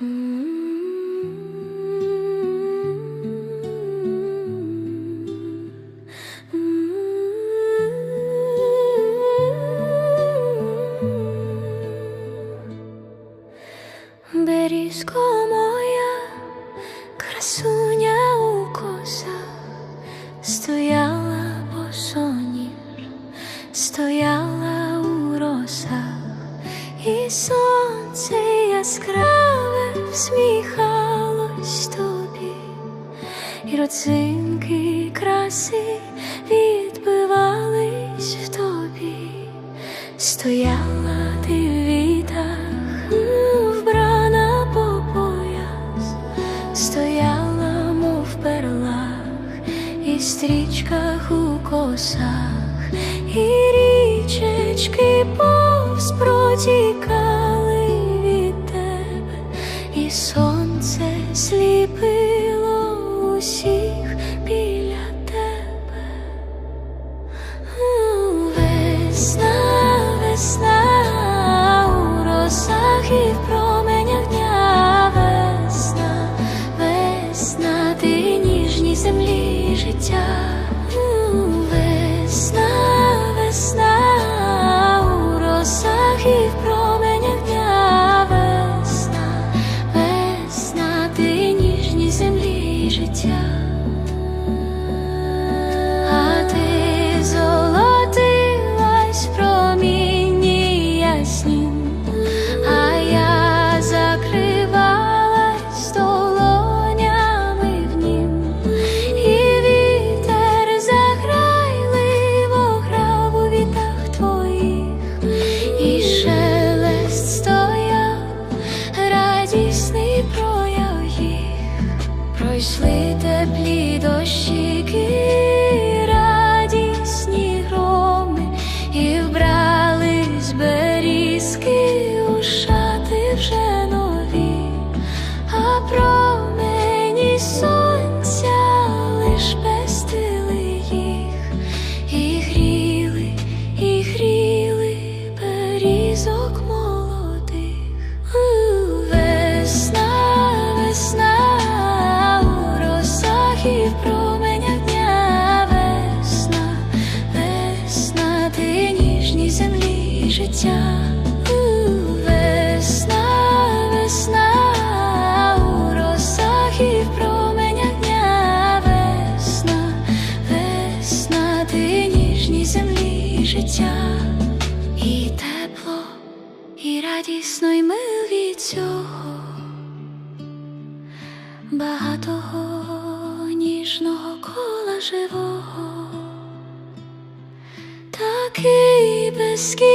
Берізко моя, красуня у косах, стояла босоніж, стояла у росах, і сонце яскраве всміхалось тобі, і родзинки краси відбивались в тобі, стояла ти в вітах, вбрана по пояс, стояла, мов перлах, і стрічках у косах, і річечки повз протікали сонце сліпило усіх біля тебе. Весна, весна у росах і в променях дня весна, весна, ти ніжній землі життя. Дощики, радісні громи, і вбрались берізки у шати вже нові, а промені сонця життя. Весна, весна у росах і в весна, весна, ти ніжній землі життя. І тепло, і радісно, й ми від цього багатого ніжного кола живого, такий безкінечний